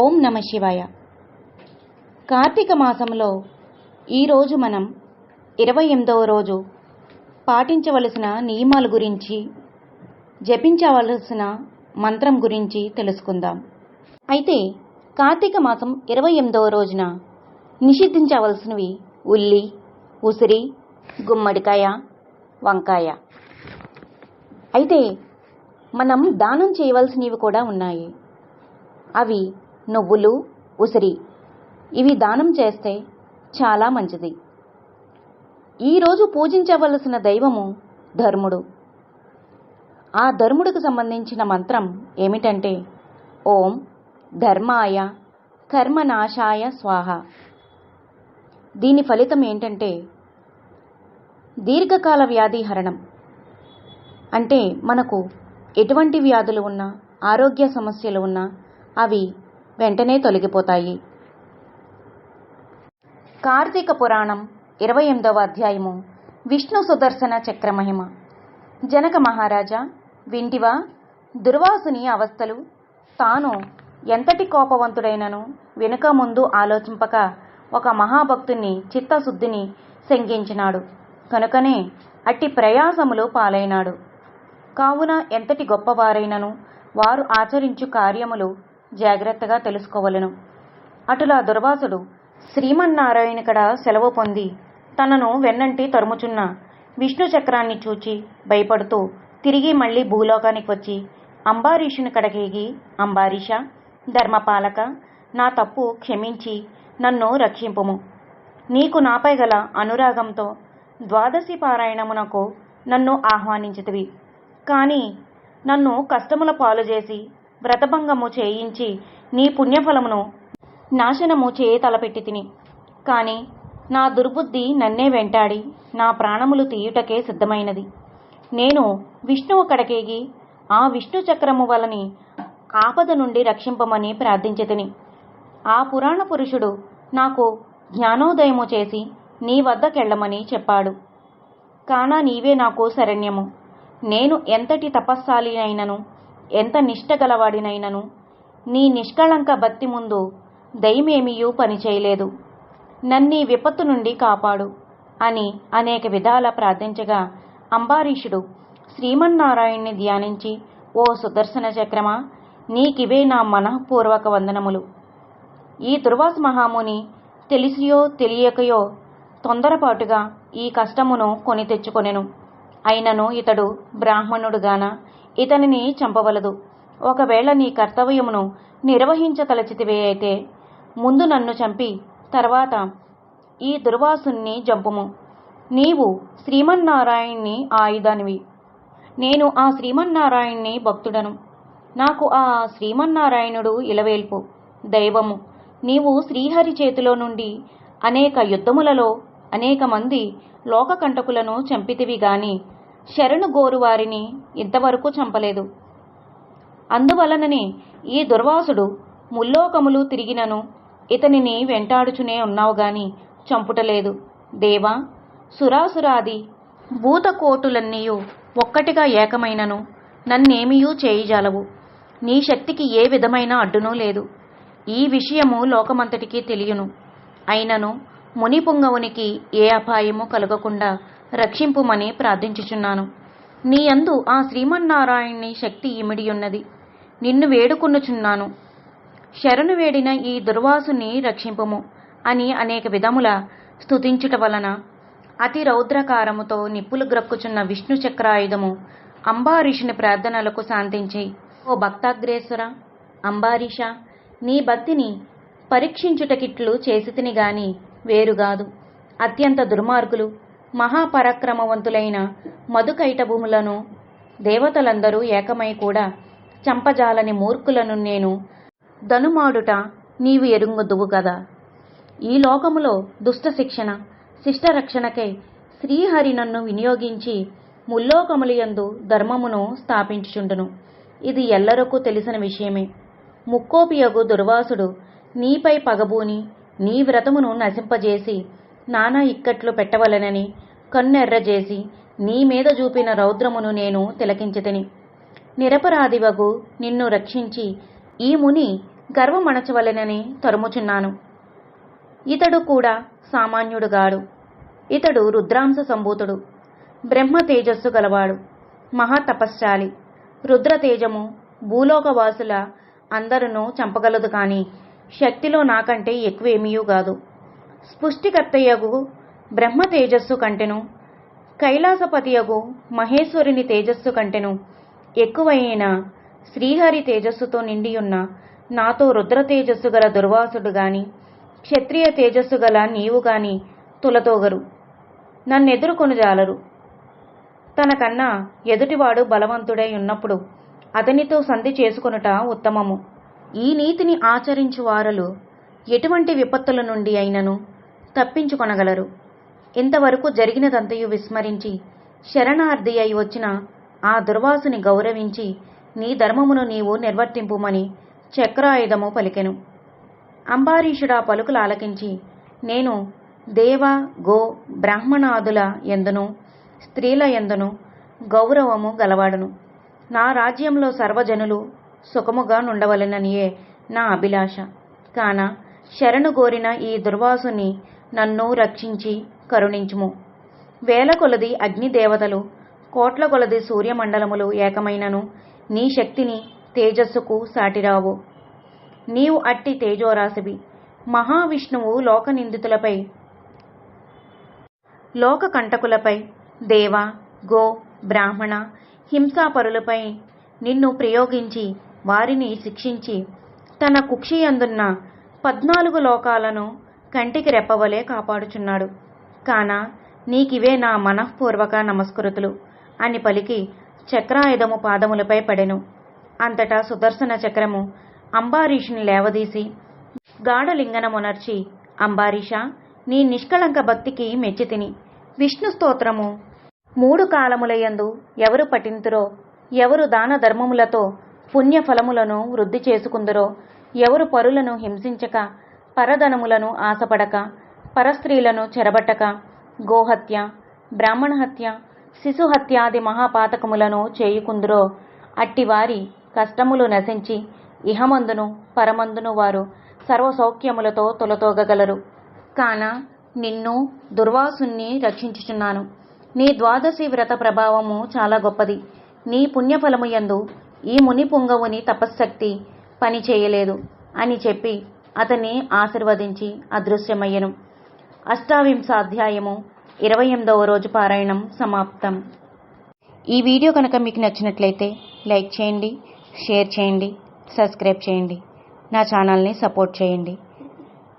ఓం నమ శివాయ. కార్తీక మాసంలో ఈరోజు మనం ఇరవై ఎనిమిదవ రోజు పాటించవలసిన నియమాల గురించి జపించవలసిన మంత్రం గురించి తెలుసుకుందాం. అయితే కార్తీక మాసం ఇరవై ఎనిమిదవ రోజున నిషిద్ధించవలసినవి ఉల్లి ఉసిరి గుమ్మడికాయ వంకాయ. అయితే మనం దానం చేయవలసినవి కూడా ఉన్నాయి. అవి నువ్వులు ఉసిరి. ఇవి దానం చేస్తే చాలా మంచిది. ఈరోజు పూజించవలసిన దైవము ధర్ముడు. ఆ ధర్ముడికి సంబంధించిన మంత్రం ఏమిటంటే ఓం ధర్మాయ కర్మనాశాయ స్వాహ. దీని ఫలితం ఏంటంటే దీర్ఘకాల వ్యాధి హరణం. అంటే మనకు ఎటువంటి వ్యాధులు ఉన్నా ఆరోగ్య సమస్యలు ఉన్నా అవి వెంటనే తొలగిపోతాయి. కార్తీక పురాణం ఇరవై ఎనిమిదవ అధ్యాయము. విష్ణు సుదర్శన చక్రమహిమ. జనక మహారాజా వింటివా దుర్వాసుని అవస్థలు తాను ఎంతటి కోపవంతుడైనను వెనుక ముందు ఆలోచింపక ఒక మహాభక్తుని చిత్తశుద్ధిని శంకించినాడు కనుకనే అట్టి ప్రయాసములు పాలైనాడు. కావున ఎంతటి గొప్పవారైనను వారు ఆచరించు కార్యములు జాగ్రత్తగా తెలుసుకోవలెను. అటులా దుర్వాసుడు శ్రీమన్నారాయణకడ సెలవు పొంది తనను వెన్నంటి తరుముచున్న విష్ణు చక్రాన్ని చూచి భయపడుతూ తిరిగి మళ్ళీ భూలోకానికి వచ్చి అంబారీషుని కడకేగి అంబారీష ధర్మపాలక నా తప్పు క్షమించి నన్ను రక్షింపుము. నీకు నాపై గల అనురాగంతో ద్వాదశి పారాయణమునకు నన్ను ఆహ్వానించితివి. కానీ నన్ను కష్టముల పాలు చేసి వ్రతభంగము చేయించి నీ పుణ్యఫలమును నాశనము చేయ తలపెట్టి తిని. కాని నా దుర్బుద్ధి నన్నే వెంటాడి నా ప్రాణములు తీయుటకే సిద్ధమైనది. నేను విష్ణువు కడకేగి ఆ విష్ణు చక్రము వలని ఆపద నుండి రక్షింపమని ప్రార్థించితిని ఆ పురాణ పురుషుడు నాకు జ్ఞానోదయము చేసి నీ వద్దకెళ్ళమని చెప్పాడు. కానా నీవే నాకు శరణ్యము. నేను ఎంతటి తపస్సాలినైనను? ఎంత నిష్ట గలవాడినైనను? నీ నిష్కళంక భక్తి ముందు దయమేమియూ పనిచేయలేదు నన్నీ విపత్తు నుండి కాపాడు అని అనేక విధాల ప్రార్థించగా అంబారీషుడు శ్రీమన్నారాయణ్ణి ధ్యానించి ఓ సుదర్శన చక్రమా నీకివే నా మనఃపూర్వక వందనములు. ఈ దుర్వాస మహాముని తెలిసియో తెలియకయో తొందరపాటుగా ఈ కష్టమును కొని తెచ్చుకొనెను. అయినను ఇతడు బ్రాహ్మణుడుగాన? ఇతనిని చంపవలదు. ఒకవేళ నీ కర్తవ్యమును నిర్వహించతలచితివే అయితే ముందు నన్ను చంపి తర్వాత ఈ దుర్వాసుని జంపుము. నీవు శ్రీమన్నారాయణ్ణి ఆయుధానివి. నేను ఆ శ్రీమన్నారాయణ్ణి భక్తుడను. నాకు ఆ శ్రీమన్నారాయణుడు ఇలవేల్పు. దైవము. నీవు శ్రీహరి చేతిలో నుండి అనేక యుద్ధములలో అనేక మంది లోకకంటకులను చంపితివి గాని శరణు గోరువారిని ఇంతవరకు చంపలేదు. అందువలననే ఈ దుర్వాసుడు ముల్లోకములు తిరిగినను ఇతనిని వెంటాడుచునే ఉన్నావు గాని చంపుటలేదు. దేవా సురాసురాది భూతకోటులన్నీయు ఒక్కటిగా ఏకమైనను నన్నేమియూ చేయిజాలవు. నీ శక్తికి ఏ విధమైన అడ్డునూ లేదు. ఈ విషయము లోకమంతటికీ తెలియను. అయినను ముని పుంగవునికి ఏ అపాయము కలగకుండా రక్షింపుమని ప్రార్థించుచున్నాను. నీయందు ఆ శ్రీమన్నారాయణ్ణి శక్తి ఇమిడియున్నది. నిన్ను వేడుకొనుచున్నాను. శరణు వేడిన ఈ దుర్వాసుని రక్షింపుము అని అనేక విధముల స్థుతించుట వలన అతి రౌద్రకారముతో నిప్పులు గ్రక్కుచున్న విష్ణు చక్రాయుధము అంబారీషుని ప్రార్థనలకు శాంతించి ఓ భక్తాగ్రేశ్వర అంబారీష నీ భక్తిని పరీక్షించుటకిట్లు చేసితిని గాని వేరుగాదు. అత్యంత దుర్మార్గులు మహాపరాక్రమవంతులైన మధుకైటభూములను దేవతలందరూ ఏకమై కూడా చంపజాలని మూర్ఖులను నేను ధనుమాడుట నీవు ఎరుంగుదువు కదా ఈ లోకములో దుష్ట శిక్షణ శిష్టరక్షణకై శ్రీహరి నన్ను వినియోగించి ముల్లోకములయందు ధర్మమును స్థాపించుచుండును. ఇది ఎల్లరకు తెలిసిన విషయమే. ముక్కోపియగు దుర్వాసుడు నీపై పగబూని నీ వ్రతమును నశింపజేసి నానా ఇక్కట్లు పెట్టవలనని కన్నెర్రజేసి నీ మీద చూపిన రౌద్రమును నేను తిలకించితిని. నిరపరాధివగు నిన్ను రక్షించి ఈ ముని గర్వమణచవలెనని తరుముచున్నాను. ఇతడు కూడా సామాన్యుడుగాడు. ఇతడు రుద్రాంశ సంభూతుడు. బ్రహ్మ తేజస్సు గలవాడు. మహాతపశ్శాలి. రుద్రతేజము భూలోకవాసుల అందరును చంపగలదు కాని శక్తిలో నాకంటే ఎక్కువేమీయూ కాదు. స్పుష్టికర్తయ్యగు బ్రహ్మ తేజస్సు కంటెను. కైలాసపతియగు మహేశ్వరుని తేజస్సు కంటెను. ఎక్కువైన శ్రీహరి తేజస్సుతో నిండియున్న నాతో రుద్ర తేజస్సు గల దుర్వాసుడు గాని క్షత్రియ తేజస్సు గల నీవు గాని తులతోగరు. నన్నెదుర్కొనుజాలరు తనకన్నా ఎదుటివాడు బలవంతుడై ఉన్నప్పుడు అతనితో సంధి చేసుకొనుట ఉత్తమము. ఈ నీతిని ఆచరించు వారలు ఎటువంటి విపత్తుల నుండి అయినను తప్పించుకొనగలరు. ఇంతవరకు జరిగినదంతయు విస్మరించి శరణార్థి అయి వచ్చిన ఆ దుర్వాసుని గౌరవించి నీ ధర్మమును నీవు నిర్వర్తింపుమని చక్రాయుధము పలికెను. అంబారీషుడా పలుకులు ఆలకించి నేను దేవ గో బ్రాహ్మణాదుల ఎందును స్త్రీల ఎందును గౌరవము గలవాడును. నా రాజ్యంలో సర్వజనులు సుఖముగా నుండవలెననియే నా అభిలాష. కాన శరణు కోరిన ఈ దుర్వాసుని నన్ను రక్షించి కరుణించుము. వేల కొలది అగ్నిదేవతలు కోట్ల కొలది సూర్యమండలములు ఏకమైనను నీ శక్తిని తేజస్సుకు సాటిరావు. నీవు అట్టి తేజోరాశివి. మహావిష్ణువు లోక నిందితులపై లోక కంటకులపై దేవ గో బ్రాహ్మణ హింసాపరులపై నిన్ను ప్రయోగించి వారిని శిక్షించి తన కుక్షియందున్న పద్నాలుగు లోకాలను కంటికి రెప్పవలే కాపాడుచున్నాడు. కానా నీకివే నా మనఃపూర్వక నమస్కృతులు. అని పలికి చక్రాయుధము పాదములపై పడెను. అంతటా సుదర్శన చక్రము అంబారీషుని లేవదీసి గాఢలింగనమునర్చి అంబారీష నీ నిష్కళంక భక్తికి మెచ్చితిని విష్ణు స్తోత్రము మూడు కాలములయందు ఎవరు పఠింతురో ఎవరు దాన ధర్మములతో పుణ్యఫలములను వృద్ధి చేసుకుందురో ఎవరు పరులను హింసించక పరధనములను ఆశపడక పరస్త్రీలను చెరబట్టక గోహత్య బ్రాహ్మణ హత్య శిశుహత్యాది మహాపాతకములను చేయుకుందురో అట్టివారి కష్టములు నశించి ఇహమందును పరమందును వారు సర్వసౌఖ్యములతో తొలతోగగలరు. కాన నిన్ను దుర్వాసుని రక్షించుచున్నాను. నీ ద్వాదశి వ్రత ప్రభావము చాలా గొప్పది. నీ పుణ్యఫలము యందు ఈ ముని పుంగవుని తపశ్శక్తి పని చేయలేదు అని చెప్పి అతన్ని ఆశీర్వదించి అదృశ్యమయ్యను. అష్టావింశాధ్యాయము ఇరవై ఎనిమిదవ రోజు పారాయణం సమాప్తం. ఈ వీడియో కనుక మీకు నచ్చినట్లయితే లైక్ చేయండి షేర్ చేయండి సబ్స్క్రైబ్ చేయండి. నా ఛానల్ని సపోర్ట్ చేయండి.